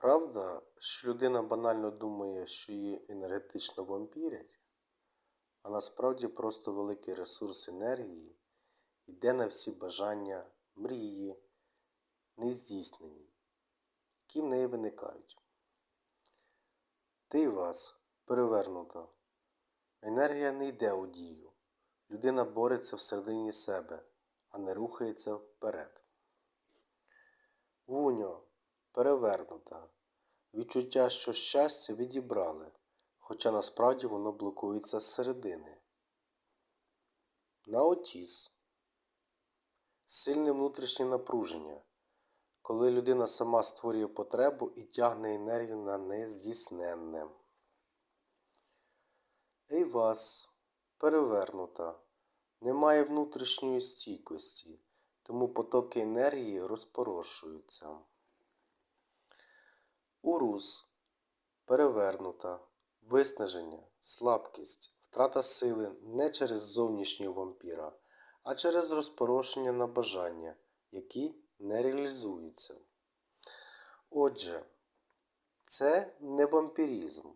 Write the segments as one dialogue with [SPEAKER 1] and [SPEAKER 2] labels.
[SPEAKER 1] Правда, що людина банально думає, що її енергетично вампірять, а насправді просто великий ресурс енергії йде на всі бажання, мрії, нездійснені, які в неї виникають. Ти й вас перевернута. Енергія не йде у дію. Людина бореться всередині себе, а не рухається вперед. Вуньо, перевернута. Відчуття, що щастя відібрали, хоча насправді воно блокується зсередини. Наотіс. Сильне внутрішнє напруження, коли людина сама створює потребу і тягне енергію на нездійсненне. Ейвас перевернута, немає внутрішньої стійкості, тому потоки енергії розпорошуються. Урус перевернута, виснаження, слабкість, втрата сили не через зовнішнього вампіра, а через розпорошення на бажання, які не реалізуються. Отже, це не вампірізм.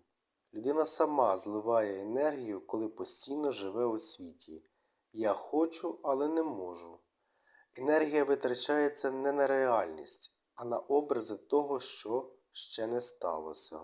[SPEAKER 1] Людина сама зливає енергію, коли постійно живе у світі. Я хочу, але не можу. Енергія витрачається не на реальність, а на образи того, що ще не сталося.